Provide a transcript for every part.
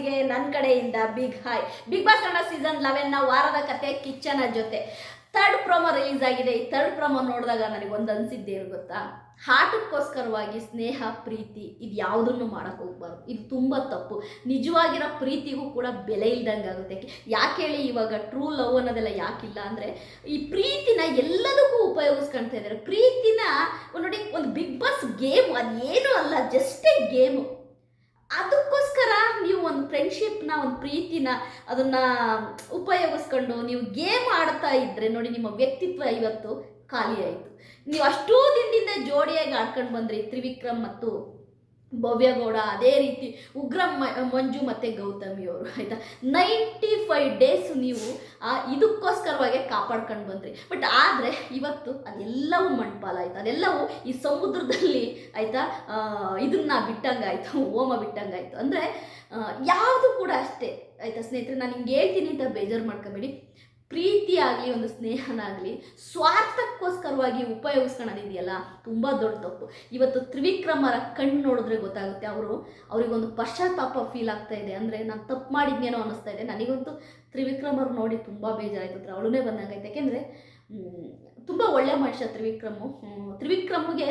ವ್ಯೂವರ್ಸಿಗೆ ನನ್ನ ಕಡೆಯಿಂದ big hi big boss Kannada season ಲೆವೆನ್ನ ವಾರದ ಕತೆ ಕಿಚ್ಚನ ಜೊತೆ. ಥರ್ಡ್ ಪ್ರೊಮೋ ರಿಲೀಸ್ ಆಗಿದೆ. ಈ ಥರ್ಡ್ ಪ್ರೊಮೋ ನೋಡಿದಾಗ ನನಗೆ ಒಂದು ಅನಿಸಿದ್ದೇನು ಗೊತ್ತಾ? ಹಾಟಕ್ಕೋಸ್ಕರವಾಗಿ ಸ್ನೇಹ, ಪ್ರೀತಿ ಇದು ಯಾವುದನ್ನು ಮಾಡೋಕ್ಕೆ ಹೋಗ್ಬಾರ್ದು. ಇದು ತುಂಬ ತಪ್ಪು. ನಿಜವಾಗಿರೋ ಪ್ರೀತಿಗೂ ಕೂಡ ಬೆಲೆ ಇಲ್ದಂಗೆ ಆಗುತ್ತೆ. ಯಾಕೆ ಹೇಳಿ ಇವಾಗ ಟ್ರೂ ಲವ್ ಅನ್ನೋದೆಲ್ಲ ಯಾಕಿಲ್ಲ ಅಂದರೆ, ಈ ಪ್ರೀತಿನ ಎಲ್ಲದಕ್ಕೂ ಉಪಯೋಗಿಸ್ಕೊಳ್ತಾ ಇದ್ದಾರೆ ಪ್ರೀತಿನ ನೋಡಿ, ಒಂದು ಬಿಗ್ ಬಾಸ್ ಗೇಮ್ ಅದೇನು ಅಲ್ಲ ಜಸ್ಟ್ ಎ ಗೇಮು ಅದಕ್ಕೋಸ್ಕರ ಫ್ರೆಂಡ್ಶಿಪ್ನ ಒಂದು ಪ್ರೀತಿನ ಅದನ್ನು ಉಪಯೋಗಿಸ್ಕೊಂಡು ನೀವು ಗೇಮ್ ಆಡ್ತಾ ಇದ್ದರೆ ನೋಡಿ ನಿಮ್ಮ ವ್ಯಕ್ತಿತ್ವ ಇವತ್ತು ಖಾಲಿಯಾಯಿತು ಆಯಿತು. ನೀವು ಅಷ್ಟೂ ದಿನದಿಂದ ಜೋಡಿಯಾಗಿ ಆಡ್ಕೊಂಡು ಬಂದ್ರಿ ತ್ರಿವಿಕ್ರಮ್ ಮತ್ತು ಭವ್ಯಗೌಡ, ಅದೇ ರೀತಿ ಉಗ್ರ ಮಂಜು ಮತ್ತು ಗೌತಮಿ ಅವರು, ಆಯಿತಾ? ನೈಂಟಿ ಫೈವ್ ಡೇಸ್ ನೀವು ಇದಕ್ಕೋಸ್ಕರವಾಗೆ ಕಾಪಾಡ್ಕೊಂಡು ಬಂದ್ರಿ. ಬಟ್ ಆದರೆ ಇವತ್ತು ಅದೆಲ್ಲವೂ ಮಣ್ಪಾಲಾಯ್ತು. ಅದೆಲ್ಲವೂ ಈ ಸಮುದ್ರದಲ್ಲಿ, ಆಯಿತಾ ಇದನ್ನ ಬಿಟ್ಟಂಗಾಯಿತು, ಹೋಮ ಬಿಟ್ಟಂಗಾಯಿತು. ಅಂದರೆ ಯಾವುದು ಕೂಡ ಅಷ್ಟೇ. ಆಯಿತಾ ಸ್ನೇಹಿತರೆ ನಾನು ಹಿಂಗೆ ಹೇಳ್ತೀನಿ ಅಂತ ಬೇಜಾರು ಮಾಡ್ಕೋಬೇಡಿ. ಪ್ರೀತಿ ಆಗಲಿ ಒಂದು ಸ್ನೇಹನಾಗಲಿ, ಸ್ವಾರ್ಥಕ್ಕೋಸ್ಕರವಾಗಿ ಉಪಯೋಗಿಸ್ಕೊಳ್ಳೋದಿದೆಯಲ್ಲ ತುಂಬ ದೊಡ್ಡ ತಪ್ಪು. ಇವತ್ತು ತ್ರಿವಿಕ್ರಮರ ಕಣ್ಣು ನೋಡಿದ್ರೆ ಗೊತ್ತಾಗುತ್ತೆ ಅವರು, ಅವರಿಗೊಂದು ಪಶ್ಚಾತ್ತಾಪ ಫೀಲ್ ಆಗ್ತಾ ಇದೆ. ಅಂದರೆ ನಾನು ತಪ್ಪು ಮಾಡಿದ್ನೇನೋ ಅನ್ನಿಸ್ತಾ ಇದೆ. ನನಗಂತೂ ತ್ರಿವಿಕ್ರಮರು ನೋಡಿ ತುಂಬ ಬೇಜಾರಾಯಿತು. ಅಂದರೆ ಅವಳನ್ನೇ ಬಂದಂಗಾಯ್ತು. ಯಾಕೆಂದರೆ ತುಂಬ ಒಳ್ಳೆ ಮನುಷ್ಯ ತ್ರಿವಿಕ್ರಮು. ತ್ರಿವಿಕ್ರಮ್ಗೆ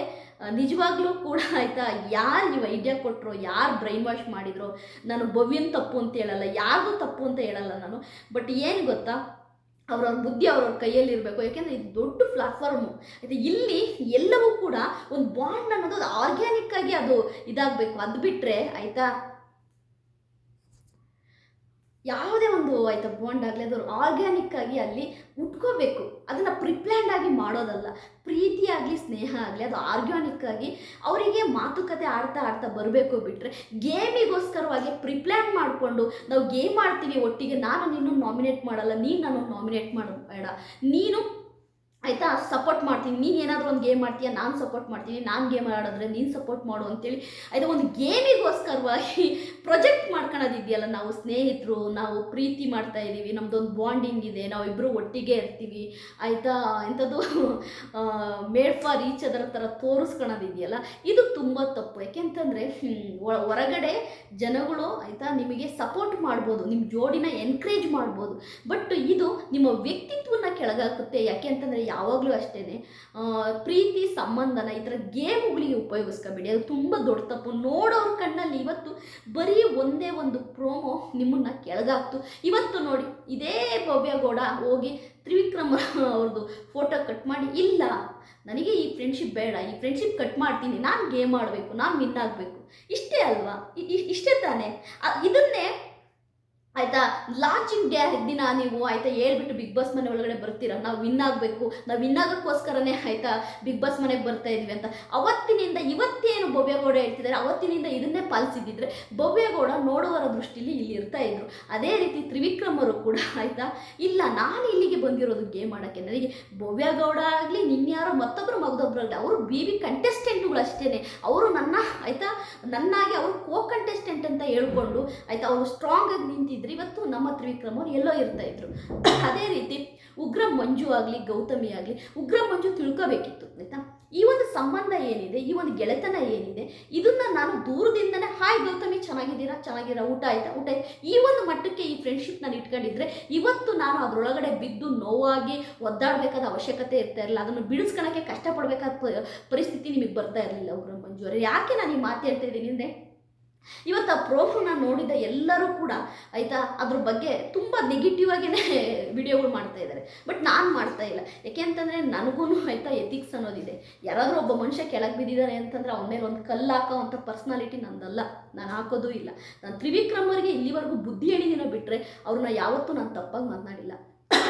ನಿಜವಾಗ್ಲೂ ಕೂಡ ಆಯಿತಾ, ಯಾರು ನೀವು ಐಡಿಯಾ ಕೊಟ್ಟರು ಯಾರು ಬ್ರೈನ್ ವಾಶ್ ಮಾಡಿದ್ರು, ನಾನು ಭವ್ಯನ್ ತಪ್ಪು ಅಂತ ಹೇಳಲ್ಲ ಯಾರ್ದು ತಪ್ಪು ಅಂತ ಹೇಳಲ್ಲ ನಾನು. ಬಟ್ ಏನು ಗೊತ್ತಾ ಅವ್ರವ್ರ ಬುದ್ಧಿ ಅವ್ರವ್ರ ಕೈಯಲ್ಲಿ ಇರಬೇಕು. ಯಾಕೆಂದರೆ ಇದು ದೊಡ್ಡ ಪ್ಲಾಟ್ಫಾರ್ಮು ಇದು ಇಲ್ಲಿ ಎಲ್ಲವೂ ಕೂಡ ಒಂದು ಬಾಂಡ್ ಅನ್ನೋದು ಆರ್ಗ್ಯಾನಿಕ್ ಆಗಿ ಅದು ಇದಾಗಬೇಕು. ಅದು ಬಿಟ್ಟರೆ ಆಯಿತಾ? ಯಾವುದೇ ಒಂದು ಆಯಿತಾ ಬಾಂಡ್ ಆಗಲಿ ಅದು ಆರ್ಗ್ಯಾನಿಕ್ ಆಗಿ ಅಲ್ಲಿ ಉಟ್ಕೋಬೇಕು. ಅದನ್ನು ಪ್ರಿಪ್ಲ್ಯಾಂಡ್ ಆಗಿ ಮಾಡೋದಲ್ಲ. ಪ್ರೀತಿ ಆಗಲಿ, ಸ್ನೇಹ ಆಗಲಿ, ಅದು ಆರ್ಗ್ಯಾನಿಕ್ ಆಗಿ ಅವರಿಗೆ ಮಾತುಕತೆ ಆಡ್ತಾ ಆಡ್ತಾ ಬರಬೇಕು ಬಿಟ್ಟರೆ ಗೇಮಿಗೋಸ್ಕರವಾಗಿ ಪ್ರಿಪ್ಲ್ಯಾನ್ ಮಾಡಿಕೊಂಡು ನಾವು ಗೇಮ್ ಆಡ್ತೀವಿ ಒಟ್ಟಿಗೆ, ನಾನು ನಿನ್ನನ್ನು ನಾಮಿನೇಟ್ ಮಾಡಲ್ಲ, ನೀನು ನಾನು ನಾಮಿನೇಟ್ ಮಾಡಬೇಡ ನೀನು ಆಯಿತಾ? ಸಪೋರ್ಟ್ ಮಾಡ್ತೀನಿ. ನೀನು ಏನಾದರೂ ಒಂದು ಗೇಮ್ ಮಾಡ್ತೀಯ? ನಾನು ಸಪೋರ್ಟ್ ಮಾಡ್ತೀನಿ. ನಾನು ಗೇಮ್ ಆಡಿದ್ರೆ ನೀನು ಸಪೋರ್ಟ್ ಮಾಡು ಅಂತೇಳಿ. ಆಯಿತಾ? ಒಂದು ಗೇಮಿಗೋಸ್ಕರವಾಗಿ ಪ್ರೊಜೆಕ್ಟ್ ಮಾಡ್ಕೊಳೋದಿದೆಯಲ್ಲ ನಾವು ಸ್ನೇಹಿತರು, ನಾವು ಪ್ರೀತಿ ಮಾಡ್ತಾ ಇದ್ದೀವಿ. ನಮ್ಮದೊಂದು ಬಾಂಡಿಂಗ್ ಇದೆ. ನಾವಿಬ್ಬರು ಒಟ್ಟಿಗೆ ಇರ್ತೀವಿ. ಆಯಿತಾ? ಇಂಥದ್ದು ಮೇಡ್ ಫಾರ್ ಈಚ್ ಅದರ ಥರ ತೋರಿಸ್ಕೊಳೋದಿದೆಯಲ್ಲ, ಇದು ತುಂಬ ತಪ್ಪು. ಯಾಕೆಂತಂದರೆ ಹೊರಗಡೆ ಜನಗಳು ಆಯಿತಾ ನಿಮಗೆ ಸಪೋರ್ಟ್ ಮಾಡ್ಬೋದು. ನಿಮ್ಮ ಜೋಡಿನ ಎನ್ಕರೇಜ್ ಮಾಡ್ಬೋದು. ಬಟ್ ಇದು ನಿಮ್ಮ ವ್ಯಕ್ತಿತ್ವನ ಕೆಳಗಾಕುತ್ತೆ. ಯಾಕೆ ಅಂತಂದರೆ ಯಾವಾಗಲೂ ಅಷ್ಟೇ ಪ್ರೀತಿ, ಸಂಬಂಧನ ಈ ಥರ ಗೇಮ್ಗಳಿಗೆ ಉಪಯೋಗಿಸ್ಕೊಬೇಡಿ. ಅದು ತುಂಬ ದೊಡ್ಡ ತಪ್ಪು. ನೋಡೋರ ಕಣ್ಣಲ್ಲಿ ಇವತ್ತು ಬರೀ ಒಂದೇ ಒಂದು ಪ್ರೋಮೋ ನಿಮ್ಮನ್ನ ಕೆಳಗಾಗ್ತು ಇವತ್ತು ನೋಡಿ, ಇದೇ ಭವ್ಯಗೌಡ ಹೋಗಿ ತ್ರಿವಿಕ್ರಮ ಅವ್ರದ್ದು ಫೋಟೋ ಕಟ್ ಮಾಡಿ, ಇಲ್ಲ, ನನಗೆ ಈ ಫ್ರೆಂಡ್ಶಿಪ್ ಬೇಡ, ಈ ಫ್ರೆಂಡ್ಶಿಪ್ ಕಟ್ ಮಾಡ್ತೀನಿ, ನಾನು ಗೇಮ್ ಆಡಬೇಕು, ನಾನು ವಿನ್ ಆಗಬೇಕು. ಇಷ್ಟೇ ಅಲ್ವಾ? ಇಷ್ಟೇ ತಾನೇ? ಇದನ್ನೇ ಆಯಿತಾ? ಲಾಂಚಿಂಗ್ ಡೇ ದಿನ ನೀವು ಆಯ್ತಾ ಹೇಳ್ಬಿಟ್ಟು ಬಿಗ್ ಬಾಸ್ ಮನೆ ಒಳಗಡೆ ಬರ್ತೀರಾ? ನಾವು ವಿನ್ ಆಗಬೇಕು. ನಾವು ವಿನ್ ಆಗೋಕ್ಕೋಸ್ಕರನೇ ಆಯ್ತಾ ಬಿಗ್ ಬಾಸ್ ಮನೆಗೆ ಬರ್ತಾ ಇದ್ವಿ ಅಂತ. ಅವತ್ತಿನಿಂದ ಇವತ್ತೇನು ಭವ್ಯಗೌಡ ಹೇಳ್ತಿದ್ದಾರೆ ಅವತ್ತಿನಿಂದ ಇದನ್ನೇ ಪಾಲಿಸಿದ್ದಿದ್ರೆ ಭವ್ಯಗೌಡ ನೋಡುವರ ದೃಷ್ಟಿಲಿ ಇಲ್ಲಿ ಇರ್ತಾ ಇದ್ರು. ಅದೇ ರೀತಿ ತ್ರಿವಿಕ್ರಮರು ಕೂಡ ಆಯ್ತಾ? ಇಲ್ಲ, ನಾನು ಇಲ್ಲಿಗೆ ಬಂದಿರೋದು ಗೇಮ್ ಮಾಡೋಕ್ಕೆ ನನಗೆ ಭವ್ಯಗೌಡ ಆಗಲಿ ನಿನ್ಯಾರೋ ಮತ್ತೊಬ್ಬರು ಮಗದೊಬ್ಬರು ಆಗಲಿ, ಅವರು ಬಿ ಬಿ ಕಂಟೆಸ್ಟೆಂಟ್ಗಳು ಅಷ್ಟೇ ಅವರು ನನ್ನ, ಆಯಿತಾ? ನನ್ನಾಗಿ ಅವರು ಕೋ ಕಂಟೆಸ್ಟೆಂಟ್ ಅಂತ ಹೇಳ್ಕೊಂಡು, ಆಯಿತಾ? ಅವರು ಸ್ಟ್ರಾಂಗ್ ಆಗಿ ನಿಂತಿದ್ರು ಇವತ್ತು ನಮ್ಮ ತ್ರಿವಿಕ್ರಮ್ ಎಲ್ಲೋ ಇರ್ತಾ ಇದ್ರು. ಅದೇ ರೀತಿ ಉಗ್ರ ಮಂಜು ಆಗಲಿ, ಗೌತಮಿ ಆಗಲಿ, ಉಗ್ರ ಮಂಜು ತಿಳ್ಕೋಬೇಕಿತ್ತು, ಆಯಿತಾ? ಈ ಒಂದು ಸಂಬಂಧ ಏನಿದೆ, ಈ ಒಂದು ಗೆಳೆತನ ಏನಿದೆ, ಇದನ್ನ ನಾನು ದೂರದಿಂದನೇ, ಹಾಯ್ ಗೌತಮಿ, ಚೆನ್ನಾಗಿದ್ದೀರಾ? ಚೆನ್ನಾಗಿರೋ ಊಟ ಆಯ್ತಾ? ಊಟ ಆಯ್ತು? ಈ ಒಂದು ಮಟ್ಟಕ್ಕೆ ಈ ಫ್ರೆಂಡ್ಶಿಪ್ ನಾನು ಇಟ್ಕೊಂಡಿದ್ರೆ, ಇವತ್ತು ನಾನು ಅದರೊಳಗಡೆ ಬಿದ್ದು ನೋವಾಗಿ ಒದ್ದಾಡಬೇಕಾದ ಅವಶ್ಯಕತೆ ಇರ್ತಾ ಇರಲಿಲ್ಲ. ಅದನ್ನು ಬಿಡಿಸ್ಕೊಳಕ್ಕೆ ಕಷ್ಟಪಡಬೇಕಾದ ಪರಿಸ್ಥಿತಿ ನಿಮಗೆ ಬರ್ತಾ ಇರಲಿಲ್ಲ, ಉಗ್ರ ಮಂಜು ಯಾಕೆ ನಾನು ಈ ಮಾತು ಹೇಳ್ತಾ ಇದ್ದೀನಿ ಅಂದರೆ ಇವತ್ತು ಆ ಪ್ರೋಫನ್ನ ನೋಡಿದ ಎಲ್ಲರೂ ಕೂಡ ಆಯಿತಾ, ಅದ್ರ ಬಗ್ಗೆ ತುಂಬ ನೆಗೆಟಿವ್ ಆಗಿನೇ ವಿಡಿಯೋಗಳು ಮಾಡ್ತಾ ಇದ್ದಾರೆ ಬಟ್ ನಾನು ಮಾಡ್ತಾ ಇಲ್ಲ. ಯಾಕೆ ಅಂತಂದರೆ ನನಗೂ ಆಯಿತಾ ಎಥಿಕ್ಸ್ ಅನ್ನೋದಿದೆ. ಯಾರಾದರೂ ಒಬ್ಬ ಮನುಷ್ಯ ಕೆಳಗೆ ಬಿದ್ದಿದ್ದಾರೆ ಅಂತಂದರೆ ಅವನ ಮೇಲೆ ಒಂದು ಕಲ್ಲು ಹಾಕೋ ಅಂಥ ಪರ್ಸ್ನಾಲಿಟಿ ನಂದಲ್ಲ. ನಾನು ಹಾಕೋದು ಇಲ್ಲ. ನಾನು ತ್ರಿವಿಕ್ರಮರಿಗೆ ಇಲ್ಲಿವರೆಗೂ ಬುದ್ಧಿ ಹೇಳಿದಿನ ಬಿಟ್ಟರೆ ಅವ್ರನ್ನ ಯಾವತ್ತೂ ನಾನು ತಪ್ಪಾಗಿ ಮಾತನಾಡಿಲ್ಲ.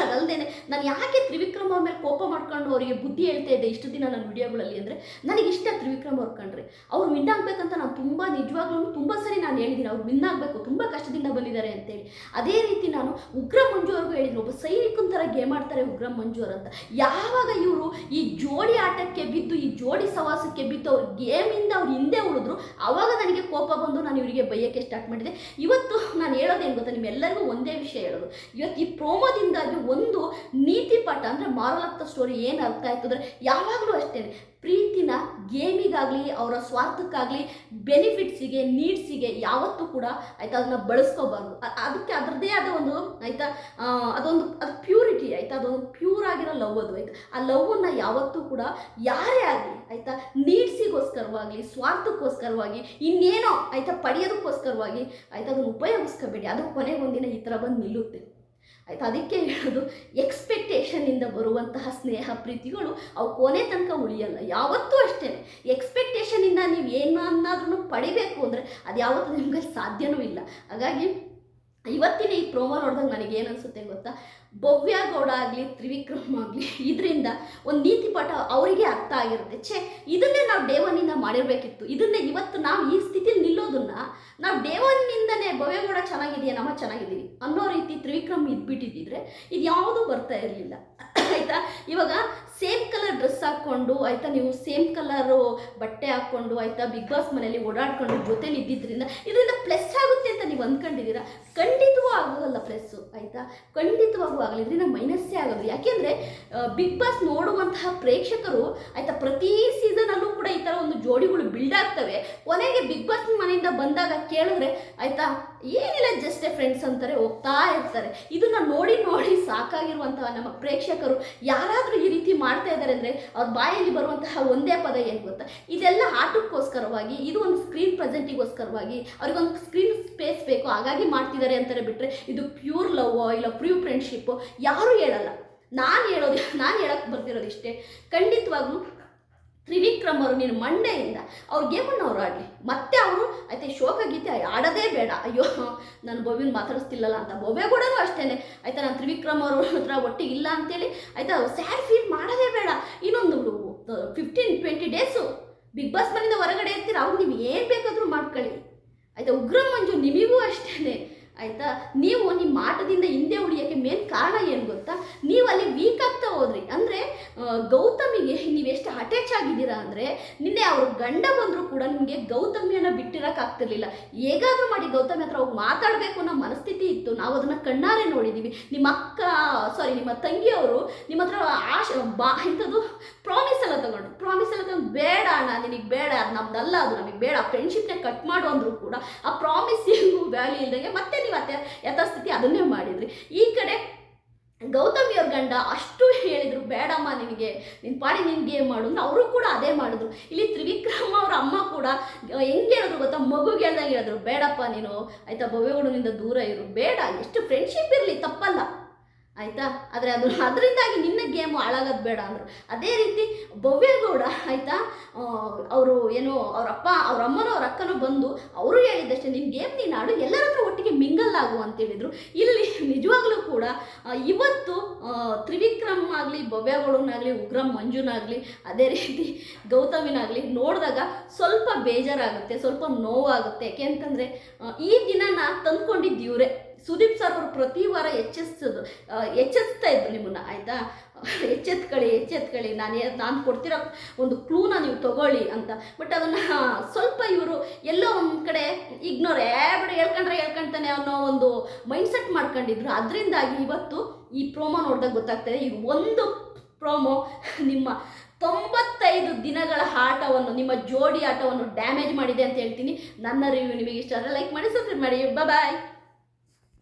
ಅದಲ್ಲದೆ ನಾನು ಯಾಕೆ ತ್ರಿವಿಕ್ರಮ ಅವ್ರ ಮೇಲೆ ಕೋಪ ಮಾಡ್ಕೊಂಡು ಅವರಿಗೆ ಬುದ್ಧಿ ಹೇಳ್ತಾ ಇದ್ದೆ ಇಷ್ಟು ದಿನ ನನ್ನ ವಿಡಿಯೋಗಳಲ್ಲಿ ಅಂದರೆ, ನನಗೆ ಇಷ್ಟ ತ್ರಿವಿಕ್ರಮ್ ಅವ್ರು ಕಂಡ್ರೆ. ಅವ್ರು ವಿನ್ ಆಗಬೇಕಂತ ನಾನು ತುಂಬ ನಿಜವಾಗ್ಲೂ ತುಂಬ ಸರಿ ನಾನು ಹೇಳಿದ್ದೀನಿ. ಅವ್ರು ವಿನ್ ಆಗಬೇಕು, ತುಂಬ ಕಷ್ಟದಿಂದ ಬಂದಿದ್ದಾರೆ ಅಂತೇಳಿ ಅದೇ ರೀತಿ ನಾನು ಉಗ್ರ ಮಂಜು ಅವ್ರಿಗೂ ಹೇಳಿದ್ರು ಒಬ್ಬ ಸೈನಿಕನ ಥರ ಗೇಮ್ ಆಡ್ತಾರೆ ಉಗ್ರ ಮಂಜು ಅಂತ. ಯಾವಾಗ ಇವರು ಈ ಜೋಡಿ ಆಟಕ್ಕೆ ಬಿದ್ದು, ಈ ಜೋಡಿ ಸವಾಸಕ್ಕೆ ಬಿದ್ದು ಅವ್ರ ಗೇಮಿಂದ ಅವ್ರು ಹಿಂದೆ ಉಳಿದ್ರು ಆವಾಗ ನನಗೆ ಕೋಪ ಬಂದು ನಾನು ಇವರಿಗೆ ಬೈಯೋಕ್ಕೆ ಸ್ಟಾರ್ಟ್ ಮಾಡಿದೆ. ಇವತ್ತು ನಾನು ಹೇಳೋದೇನು ಗೊತ್ತಾ? ನಿಮ್ಮೆಲ್ಲರಿಗೂ ಒಂದೇ ವಿಷಯ ಹೇಳೋದು. ಇವತ್ತು ಈ ಪ್ರೋಮೋದಿಂದಾಗಿ ಒಂದು ನೀತಿ ಪಾಠ ಅಂದರೆ ಮಾರಲ್ ಸ್ಟೋರಿ ಏನು ಅರ್ಥ ಆಯ್ತು ಅಂದರೆ ಯಾವಾಗಲೂ ಅಷ್ಟೇ ಪ್ರೀತಿನ ಗೇಮಿಗಾಗಲಿ ಅವರ ಸ್ವಾರ್ಥಕ್ಕಾಗಲಿ ಬೆನಿಫಿಟ್ಸಿಗೆ ನೀಡ್ಸಿಗೆ ಯಾವತ್ತೂ ಕೂಡ ಆಯ್ತಾ ಅದನ್ನ ಬಳಸ್ಕೋಬಾರ್ದು. ಅದಕ್ಕೆ ಅದರದ್ದೇ ಆದ ಒಂದು ಆಯ್ತಾ ಅದೊಂದು, ಅದು ಪ್ಯೂರಿಟಿ ಆಯ್ತಾ, ಅದೊಂದು ಪ್ಯೂರ್ ಆಗಿರೋ ಲವ್ ಅದು ಆಯ್ತಾ. ಆ ಲವ್ವನ್ನು ಯಾವತ್ತೂ ಕೂಡ ಯಾರೇ ಆಗಲಿ ಆಯ್ತಾ ನೀಡ್ಸಿಗೋಸ್ಕರವಾಗಲಿ ಸ್ವಾರ್ಥಕ್ಕೋಸ್ಕರವಾಗಿ, ಇನ್ನೇನೋ ಆಯ್ತಾ ಪಡೆಯೋದಕ್ಕೋಸ್ಕರವಾಗಿ ಆಯ್ತಾ ಅದನ್ನು ಉಪಯೋಗಿಸ್ಕೋಬೇಡಿ. ಅದು ಕೊನೆಗೊಂದಿನ ಈ ಥರ ಬಂದು ನಿಲ್ಲುತ್ತೆ. ಆಯ್ತಾ, ಅದಕ್ಕೆ ಹೇಳೋದು ಎಕ್ಸ್ಪೆಕ್ಟೇಷನಿಂದ ಬರುವಂತಹ ಸ್ನೇಹ ಪ್ರೀತಿಗಳು ಅವು ಕೊನೆ ತನಕ ಉಳಿಯಲ್ಲ. ಯಾವತ್ತೂ ಅಷ್ಟೇ ಎಕ್ಸ್ಪೆಕ್ಟೇಷನಿಂದ ನೀವು ಏನನ್ನಾದ್ರೂ ಪಡಿಬೇಕು ಅಂದರೆ ಅದು ಯಾವತ್ತೂ ನಿಮ್ಗೆ ಸಾಧ್ಯನೂ ಇಲ್ಲ. ಹಾಗಾಗಿ ಇವತ್ತಿನ ಈ ಪ್ರೋಮೋ ನೋಡಿದಾಗ ನನಗೆ ಏನು ಅನಿಸುತ್ತೆ ಗೊತ್ತಾ? ಗೌಡ ಆಗಲಿ, ತ್ರಿವಿಕ್ರಮ್ ಆಗಲಿ, ಇದರಿಂದ ಒಂದು ನೀತಿ ಪಾಠ ಅವರಿಗೆ ಅರ್ಥ ಆಗಿರುತ್ತೆ. ಛೇ, ಇದನ್ನೇ ನಾವು ಡೇ ಒನ್ನಿಂದ ಮಾಡಿರಬೇಕಿತ್ತು. ಇದನ್ನೇ ಇವತ್ತು ನಾವು ಈ ಸ್ಥಿತಿಲಿ ನಿಲ್ಲೋದನ್ನ ನಾವು ಡೇ ಒನ್ನಿಂದನೇ ಭವ್ಯಗೌಡ ಚೆನ್ನಾಗಿದೆಯಾ, ನಮ್ಮ ಚೆನ್ನಾಗಿದ್ದೀವಿ ಅನ್ನೋ ರೀತಿ ತ್ರಿವಿಕ್ರಮ್ ಇದ್ಬಿಟ್ಟಿದ್ದಿದ್ರೆ ಇದು ಯಾವುದೂ ಬರ್ತಾ ಇರಲಿಲ್ಲ. ಆಯಿತಾ? ಇವಾಗ ಸೇಮ್ ಕಲರ್ ಡ್ರೆಸ್ ಹಾಕ್ಕೊಂಡು, ಆಯಿತಾ, ನೀವು ಸೇಮ್ ಕಲರು ಬಟ್ಟೆ ಹಾಕ್ಕೊಂಡು, ಆಯಿತಾ ಬಿಗ್ ಬಾಸ್ ಮನೆಯಲ್ಲಿ ಓಡಾಡ್ಕೊಂಡು ಜೊತೆಲಿ ಇದ್ದಿದ್ದರಿಂದ ಇದರಿಂದ ಪ್ಲಸ್ ಆಗುತ್ತೆ ಅಂತ ನೀವು ಅಂದ್ಕೊಂಡಿದ್ದೀರಾ? ಖಂಡಿತವೂ ಆಗೋಲ್ಲ ಪ್ಲಸ್ಸು ಆಯಿತಾ? ಖಂಡಿತವಾಗೂ ಆಗಲ್ಲ. ಇದರಿಂದ ಮೈನಸ್ಸೇ ಆಗೋದು. ಯಾಕೆಂದರೆ ಬಿಗ್ ಬಾಸ್ ನೋಡುವಂತಹ ಪ್ರೇಕ್ಷಕರು, ಆಯಿತಾ, ಪ್ರತಿ ಸೀಸನಲ್ಲೂ ಕೂಡ ಈ ಥರ ಒಂದು ಜೋಡಿಗಳು ಬಿಲ್ಡ್ ಆಗ್ತವೆ. ಕೊನೆಗೆ ಬಿಗ್ ಬಾಸ್ ಮನೆಯಿಂದ ಬಂದಾಗ ಕೇಳಿದ್ರೆ, ಆಯಿತಾ ಏನಿಲ್ಲ ಜಸ್ಟ್ ಫ್ರೆಂಡ್ಸ್ ಅಂತಾರೆ, ಹೋಗ್ತಾ ಇರ್ತಾರೆ. ಇದನ್ನ ನೋಡಿ ನೋಡಿ ಸಾಕಾಗಿರುವಂತಹ ನಮ್ಮ ಪ್ರೇಕ್ಷಕರು ಯಾರಾದರೂ ಈ ರೀತಿ ಮಾಡ್ತಾ ಇದ್ದಾರೆ ಅಂದರೆ ಅವ್ರ ಬಾಯಲ್ಲಿ ಬರುವಂತಹ ಒಂದೇ ಪದ ಏನು ಗೊತ್ತಾ? ಇದೆಲ್ಲ ಆಟಕ್ಕೋಸ್ಕರವಾಗಿ ಇದು ಒಂದು ಸ್ಕ್ರೀನ್ ಪ್ರೆಸೆಂಟಿಗೋಸ್ಕರವಾಗಿ ಅವ್ರಿಗೊಂದು ಸ್ಕ್ರೀನ್ ಸ್ಪೇಸ್ ಬೇಕು. ಹಾಗಾಗಿ ಮಾಡ್ತಿದ್ದಾರೆ ಅಂತಾರೆ ಬಿಟ್ಟರೆ ಇದು ಪ್ಯೂರ್ ಲವ್ ಇಲ್ಲ ಪ್ಯೂರ್ ಫ್ರೆಂಡ್ಶಿಪ್ಪು ಯಾರೂ ಹೇಳಲ್ಲ. ನಾನು ಹೇಳೋದು, ನಾನು ಹೇಳಕ್ಕೆ ಬರ್ತಿರೋದು ಇಷ್ಟೇ. ಖಂಡಿತವಾಗ್ಲೂ ತ್ರಿವಿಕ್ರಮ್ ಅವರು ನೀನು ಮಂಡೆಯಿಂದ ಅವ್ರ ಗೇಮನ್ನು ಅವ್ರು ಆಡಲಿ ಮತ್ತೆ ಅವರು, ಆಯ್ತಾ ಶೋಕ ಗೀತೆ ಆಡೋದೇ ಬೇಡ. ಅಯ್ಯೋ ನಾನು ಬೊವ್ಯನ ಮಾತಾಡಿಸ್ತಿಲ್ಲಲ್ಲ ಅಂತ ಬೊಬೆ ಕೂಡ ಅಷ್ಟೇ ಆಯ್ತಾ, ನಾನು ತ್ರಿವಿಕ್ರಮ್ ಅವ್ರ ಹತ್ರ ಒಟ್ಟಿಗೆ ಇಲ್ಲ ಅಂತೇಳಿ, ಆಯ್ತಾ, ಸ್ಯಾಡ್ ಫೀಲ್ ಮಾಡೋದೇ ಬೇಡ. ಇನ್ನೊಂದು fifteen twenty days big boss ಮನೆಯಿಂದ ಹೊರಗಡೆ ಇರ್ತೀರ ಅವ್ರು ನೀವು ಏನು ಬೇಕಾದರೂ ಮಾಡ್ಕೊಳ್ಳಿ. ಆಯ್ತಾ, ಉಗ್ರ ಮಂಜು ನಿಮಗೂ ಅಷ್ಟೇ ಆಯಿತಾ? ನೀವು ನಿಮ್ಮ ಆಟದಿಂದ ಹಿಂದೆ ಉಳಿಯೋಕ್ಕೆ ಮೇನ್ ಕಾರಣ ಏನು ಗೊತ್ತಾ? ನೀವು ಅಲ್ಲಿ ವೀಕ್ ಆಗ್ತಾ ಹೋದ್ರಿ. ಅಂದರೆ ಗೌತಮಿಗೆ ನೀವೆಷ್ಟು ಅಟ್ಯಾಚ್ ಆಗಿದ್ದೀರಾ ಅಂದರೆ, ನಿನ್ನೆ ಅವ್ರ ಗಂಡ ಬಂದರೂ ಕೂಡ ನಿಮಗೆ ಗೌತಮಿಯನ್ನು ಬಿಟ್ಟಿರೋಕ್ಕಾಗ್ತಿರ್ಲಿಲ್ಲ ಹೇಗಾದರೂ ಮಾಡಿ ಗೌತಮಿ ಹತ್ರ ಅವ್ರು ಮಾತಾಡಬೇಕು ಅನ್ನೋ ಮನಸ್ಥಿತಿ ಇತ್ತು. ನಾವು ಅದನ್ನು ಕಣ್ಣಾರೆ ನೋಡಿದ್ದೀವಿ ನಿಮ್ಮ ಅಕ್ಕ ಸಾರಿ ನಿಮ್ಮ ತಂಗಿಯವರು ನಿಮ್ಮ ಹತ್ರ ಆಶ, ಬಾ, ಇಂಥದ್ದು ಪ್ರಾಮಿಸ್ ಎಲ್ಲ ತಗೊಂಡು ಪ್ರಾಮಿಸ್ ಎಲ್ಲ ತಗೊಂಡು, ಬೇಡ ಅಣ್ಣ, ನಿನಗೆ ಬೇಡ, ಅದು ನಮ್ದಲ್ಲ ಅದು, ನಮಗೆ ಬೇಡ. ಫ್ರೆಂಡ್ಶಿಪ್ನ ಕಟ್ ಮಾಡು ಅಂದರೂ ಕೂಡ ಆ ಪ್ರಾಮಿಸ್ ಏನು ವ್ಯಾಲ್ಯೂ ಇಲ್ದಂಗೆ ಮತ್ತೆ ಅತ್ತೆ ಯಥಾಸ್ಥಿತಿ ಅದನ್ನೇ ಮಾಡಿದ್ರಿ. ಈ ಕಡೆ ಗೌತಮಿಯವ್ರ ಗಂಡ ಅಷ್ಟು ಹೇಳಿದ್ರು, ಬೇಡಮ್ಮ ನಿನಗೆ ನಿನ್ನ ಪಾಡಿ ನಿನ್ ಗೇಮ್ ಮಾಡು ಅಂದ್ರೆ ಅವರು ಕೂಡ ಅದೇ ಮಾಡಿದ್ರು. ಇಲ್ಲಿ ತ್ರಿವಿಕ್ರಮ ಅವ್ರ ಅಮ್ಮ ಕೂಡ ಹೆಂಗೆ ಹೇಳಿದ್ರು ಗೊತ್ತಾ? ಮಗುಗೆ ಹೇಳ್ದಂಗೆ ಹೇಳಿದ್ರು, ಬೇಡಪ್ಪ ನೀನು, ಆಯ್ತಾ ಭವ್ಯಗೌಡನಿಂದ ದೂರ ಇರು, ಬೇಡ, ಎಷ್ಟು ಫ್ರೆಂಡ್ಶಿಪ್ ಇರಲಿ, ತಪ್ಪಲ್ಲ, ಆಯಿತಾ? ಆದರೆ ಅದು, ಅದರಿಂದಾಗಿ ನಿನ್ನ ಗೇಮು ಹಾಳಾಗೋದು ಬೇಡ ಅಂದರು. ಅದೇ ರೀತಿ ಭವ್ಯಗೌಡ ಆಯಿತಾ ಅವರು ಏನು, ಅವ್ರ ಅಪ್ಪ, ಅವ್ರ ಅಮ್ಮನೋ ಅವ್ರ ಅಕ್ಕನೋ ಬಂದು ಅವರು ಹೇಳಿದ್ದಷ್ಟೇ ನಿನ್ನ ಗೇಮ್ ನೀನು ಆಡು, ಎಲ್ಲರ ಒಟ್ಟಿಗೆ ಮಿಂಗಲ್ ಆಗು ಅಂತೇಳಿದರು ಇಲ್ಲಿ ನಿಜವಾಗ್ಲೂ ಕೂಡ ಇವತ್ತು ತ್ರಿವಿಕ್ರಮ್ ಆಗಲಿ, ಭವ್ಯಗೌಡನಾಗಲಿ, ಉಗ್ರಂ ಮಂಜುನಾಗಲಿ, ಅದೇ ರೀತಿ ಗೌತಮಿನಾಗಲಿ ನೋಡಿದಾಗ ಸ್ವಲ್ಪ ಬೇಜಾರಾಗುತ್ತೆ, ಸ್ವಲ್ಪ ನೋವಾಗುತ್ತೆ. ಯಾಕೆ ಅಂತಂದರೆ ಈ ದಿನ ತಂದ್ಕೊಂಡಿದ್ದು ಇವರೇ. ಸುದೀಪ್ ಸರ್ ಅವರು ಪ್ರತಿ ವಾರ ಎಚ್ಚರಿಸೋದು ಎಚ್ಚೆಸ್ತಾ ಇದ್ರು ನಿಮ್ಮನ್ನ, ಆಯಿತಾ? ಎಚ್ಚೆತ್ಕೊಳ್ಳಿ ಎಚ್ಚೆತ್ಕೊಳ್ಳಿ. ನಾನು ನಾನು ಕೊಡ್ತಿರೋ ಒಂದು ಕ್ಲೂನ ನೀವು ತಗೊಳ್ಳಿ ಅಂತ. ಬಟ್ ಅದನ್ನು ಸ್ವಲ್ಪ ಇವರು ಎಲ್ಲೋ ಒಂದು ಕಡೆ ಇಗ್ನೋರ್ ಬಿಡಿ, ಹೇಳ್ಕೊಂಡ್ರೆ ಹೇಳ್ಕೊಂತಾನೆ ಅನ್ನೋ ಒಂದು ಮೈಂಡ್ಸೆಟ್ ಮಾಡ್ಕೊಂಡಿದ್ರು. ಅದರಿಂದಾಗಿ ಇವತ್ತು ಈ ಪ್ರೋಮೋ ನೋಡಿದಾಗ ಗೊತ್ತಾಗ್ತದೆ, ಈ ಒಂದು ಪ್ರೋಮೋ ನಿಮ್ಮ ತೊಂಬತ್ತೈದು ದಿನಗಳ ಆಟವನ್ನು, ನಿಮ್ಮ ಜೋಡಿ ಆಟವನ್ನು ಡ್ಯಾಮೇಜ್ ಮಾಡಿದೆ ಅಂತ ಹೇಳ್ತೀನಿ. ನನ್ನ ರಿವ್ಯೂ ನಿಮಗೆ ಇಷ್ಟ ಆದರೆ ಲೈಕ್ ಮಾಡಿ ಸಬ್ಸ್ಕ್ರೈಬ್ ಮಾಡಿ. ಬಾಯ್